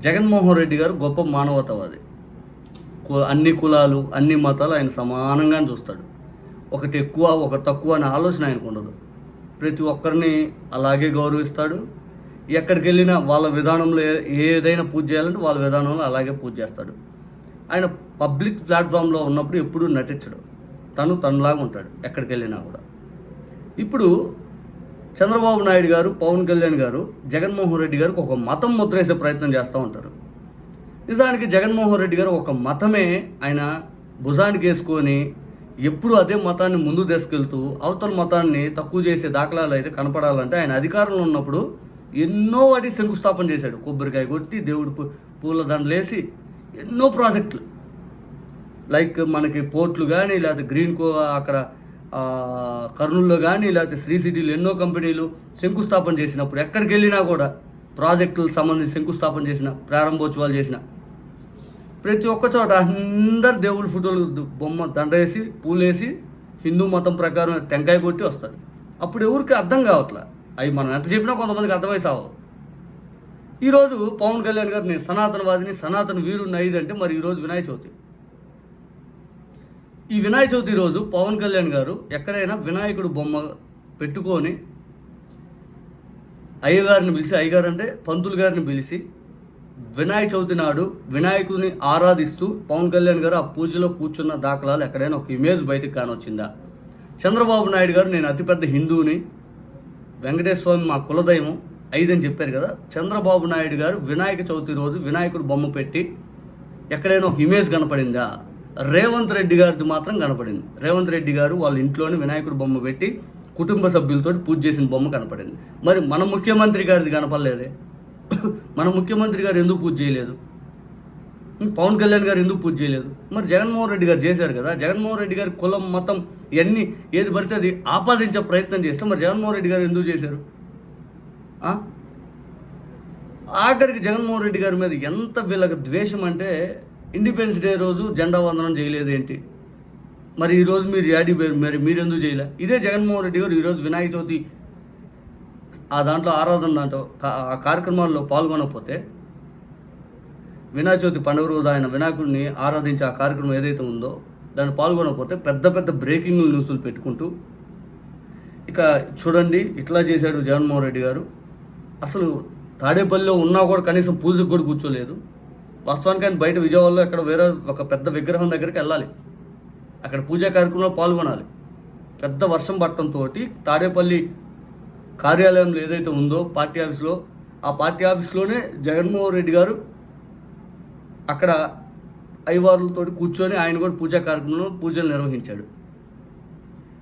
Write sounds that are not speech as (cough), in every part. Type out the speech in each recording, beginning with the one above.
జగన్మోహన్ రెడ్డి గారు గొప్ప మానవతావాది. కు- అన్ని కులాలు అన్ని మతాలు ఆయన సమానంగా చూస్తాడు. ఒకటి ఎక్కువ ఒకటి తక్కువ అనే ఆలోచన ఆయనకు ఉండదు. ప్రతి ఒక్కరిని అలాగే గౌరవిస్తాడు. ఎక్కడికి వెళ్ళినా వాళ్ళ విధానంలో ఏ- ఏదైనా పూజ చేయాలంటే వాళ్ళ విధానంలో అలాగే పూజ చేస్తాడు. ఆయన పబ్లిక్ ప్లాట్ఫామ్లో ఉన్నప్పుడు ఎప్పుడూ నటించడు. తను తనలాగా ఉంటాడు ఎక్కడికి వెళ్ళినా కూడా. ఇప్పుడు చంద్రబాబు నాయుడు గారు పవన్ కళ్యాణ్ గారు జగన్మోహన్ రెడ్డి గారికి ఒక మతం ముద్రేసే ప్రయత్నం చేస్తూ ఉంటారు. నిజానికి జగన్మోహన్ రెడ్డి గారు ఒక మతమే ఆయన భుజానికి వేసుకొని ఎప్పుడు అదే మతాన్ని ముందు తీసుకెళ్తూ అవతల మతాన్ని తక్కువ చేసే దాఖలాలు అయితే కనపడాలంటే ఆయన అధికారంలో ఉన్నప్పుడు ఎన్నో వాటి శంకుస్థాపన చేశాడు. కొబ్బరికాయ కొట్టి దేవుడు పూల దండలు వేసి ఎన్నో ప్రాజెక్టులు. లైక్ మనకి పోర్ట్లు కానీ లేకపోతే గ్రీన్ కో అక్కడ కర్నూలులో కానీ లేకపోతే శ్రీ సిటీలో ఎన్నో కంపెనీలు శంకుస్థాపన చేసినప్పుడు ఎక్కడికి వెళ్ళినా కూడా ప్రాజెక్టులకు సంబంధించి శంకుస్థాపన చేసిన ప్రారంభోత్సవాలు చేసిన ప్రతి ఒక్క చోట అందరు దేవుళ్ళ ఫోటోలు బొమ్మ దండేసి పూలేసి హిందూ మతం ప్రకారం టెంకాయ కొట్టి వస్తారు. అప్పుడు ఎవరికి అర్థం కావట్లే? అవి మనం ఎంత చెప్పినా కొంతమందికి అర్థమై సావు. ఈరోజు పవన్ కళ్యాణ్ గారు నేను సనాతనవాదిని సనాతన వీరుని ఐదు అంటే మరి ఈరోజు వినాయక చవితి. ఈ వినాయక చవితి రోజు పవన్ కళ్యాణ్ గారు ఎక్కడైనా వినాయకుడు బొమ్మ పెట్టుకొని అయ్యగారిని పిలిచి అయ్యగారు అంటే పంతులు గారిని పిలిచి వినాయక చవితి నాడు వినాయకుడిని ఆరాధిస్తూ పవన్ కళ్యాణ్ గారు ఆ పూజలో కూర్చున్న దాఖలాలు ఎక్కడైనా ఒక ఇమేజ్ బయటకు కానొచ్చిందా? చంద్రబాబు నాయుడు గారు నేను అతిపెద్ద హిందువుని వెంకటేశ్వర స్వామి మా కులదైవం ఐదని చెప్పారు కదా. చంద్రబాబు నాయుడు గారు వినాయక చవితి రోజు వినాయకుడు బొమ్మ పెట్టి ఎక్కడైనా ఒక ఇమేజ్ కనపడిందా? రేవంత్ రెడ్డి గారిది మాత్రం కనపడింది. రేవంత్ రెడ్డి గారు వాళ్ళ ఇంట్లోనే వినాయకుడు బొమ్మ పెట్టి కుటుంబ సభ్యులతో పూజ చేసిన బొమ్మ కనపడింది. మరి మన ముఖ్యమంత్రి గారిది కనపడలేదే? (coughs) మన ముఖ్యమంత్రి గారు ఎందుకు పూజ చేయలేదు? పవన్ కళ్యాణ్ గారు ఎందుకు పూజ చేయలేదు? మరి జగన్మోహన్ రెడ్డి గారు చేశారు కదా జగన్మోహన్ రెడ్డి గారి కులం మతం ఇవన్నీ ఏది పడితే అది ఆపాదించే ప్రయత్నం చేస్తే మరి జగన్మోహన్ రెడ్డి గారు ఎందుకు చేశారు? ఆఖరికి జగన్మోహన్ రెడ్డి గారి మీద ఎంత వీళ్ళకి ద్వేషం అంటే ఇండిపెండెన్స్ డే రోజు జెండా వందనం చేయలేదు ఏంటి? మరి ఈరోజు మీరు యాడి పేరు మరి మీరు ఎందుకు చేయలే? ఇదే జగన్మోహన్ రెడ్డి గారు ఈరోజు వినాయక చవితి ఆ దాంట్లో ఆరాధన దాంట్లో ఆ కార్యక్రమాల్లో పాల్గొనకపోతే వినాయక చవితి పండుగ రోజు ఆయన వినాయకుడిని ఆరాధించే ఆ కార్యక్రమం ఏదైతే ఉందో దాన్ని పాల్గొనకపోతే పెద్ద పెద్ద బ్రేకింగ్ న్యూస్లు పెట్టుకుంటూ ఇక చూడండి ఇట్లా చేశాడు జగన్మోహన్ రెడ్డి గారు. అసలు తాడేపల్లిలో ఉన్నా కూడా కనీసం పూజకు కూడా కూర్చోలేదు. వాస్తవానికి ఆయన బయట విజయవాడలో ఎక్కడ వేరే ఒక పెద్ద విగ్రహం దగ్గరికి వెళ్ళాలి. అక్కడ పూజా కార్యక్రమంలో పాల్గొనాలి. పెద్ద వర్షం పట్టడంతో తాడేపల్లి కార్యాలయంలో ఏదైతే ఉందో పార్టీ ఆఫీస్లో ఆ పార్టీ ఆఫీస్లోనే జగన్మోహన్ రెడ్డి గారు అక్కడ ఐవార్లతో కూర్చొని ఆయన కూడా పూజా కార్యక్రమంలో పూజలు నిర్వహించాడు.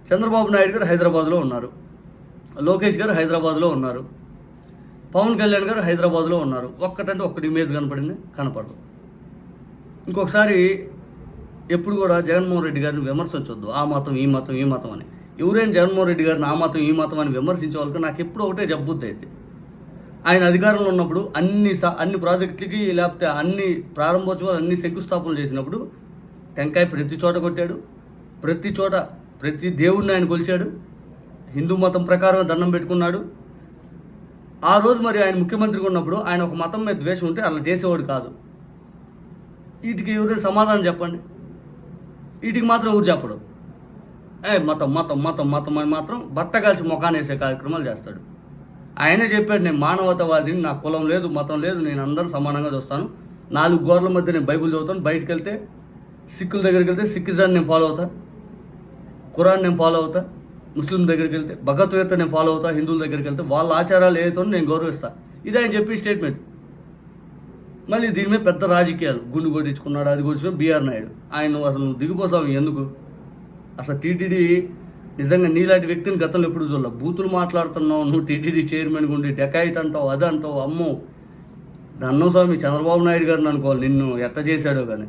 చంద్రబాబు నాయుడు గారు హైదరాబాద్లో ఉన్నారు. లోకేష్ గారు హైదరాబాద్లో ఉన్నారు. పవన్ కళ్యాణ్ గారు హైదరాబాద్లో ఉన్నారు. ఒక్కటంటే ఒక్కటి ఇమేజ్ కనపడింది కనపడదు. ఇంకొకసారి ఎప్పుడు కూడా జగన్మోహన్ రెడ్డి గారిని విమర్శించొద్దు. ఆ మతం ఈ మతం ఈ మతం అని. ఎవరైనా జగన్మోహన్ రెడ్డి గారిని ఆ మతం ఈ మతం అని విమర్శించే వాళ్ళకి నాకు ఎప్పుడు ఒకటే జబ్బుద్ది అయితే ఆయన అధికారంలో ఉన్నప్పుడు అన్ని సా అన్ని ప్రాజెక్టులకి లేకపోతే అన్ని ప్రారంభోత్సవాలు అన్ని శంకుస్థాపనలు చేసినప్పుడు టెంకాయ ప్రతి చోట కొట్టాడు. ప్రతి చోట ప్రతి దేవుడిని ఆయన కొలిచాడు. హిందూ మతం ప్రకారం దండం పెట్టుకున్నాడు. ఆ రోజు మరి ఆయన ముఖ్యమంత్రిగా ఉన్నప్పుడు ఆయన ఒక మతం మీద ద్వేషం ఉంటే అలా చేసేవాడు కాదు. వీటికి ఎవరైనా సమాధానం చెప్పండి? వీటికి మాత్రం ఎవరు చెప్పడు? ఏ మతం మతం మతం మతం అని మాత్రం బట్ట కలిసి మొఖానేసే కార్యక్రమాలు చేస్తాడు. ఆయనే చెప్పాడు నేను మానవతావాదిని నా కులం లేదు మతం లేదు నేను అందరూ సమానంగా చూస్తాను. నాలుగు గోర్ల మధ్య నేను బైబిల్ చదువుతాను బయటకు వెళ్తే సిక్కుల దగ్గరికి వెళ్తే సిక్కిజాన్ని నేను ఫాలో అవుతా ఖురాన్ నేను ఫాలో అవుతా ముస్లిం దగ్గరికి వెళ్తే భగవద్గీత నేను ఫాలో అవుతా హిందువుల దగ్గరికి వెళ్తే వాళ్ళ ఆచారాలు ఏదైతే నేను గౌరవిస్తా. ఇది ఆయన చెప్పి స్టేట్మెంట్ మళ్ళీ దీని మీద పెద్ద రాజకీయాలు. గుండు కొట్టించుకున్నాడు అది కొట్టించుకుని బీఆర్ నాయుడు. ఆయన అసలు దిగిపోసావు ఎందుకు? అసలు టీటీడీ నిజంగా నీలాంటి వ్యక్తిని గతంలో ఎప్పుడు చూడాలి. బూతులు మాట్లాడుతున్నావు నువ్వు టీటీడీ చైర్మన్ గుండి డెకాయిట్ అంటావు అది అంటావు అమ్మో. ధన్నం స్వామి చంద్రబాబు నాయుడు గారిని అనుకోవాలి నిన్ను ఎట్ట చేశాడో కానీ.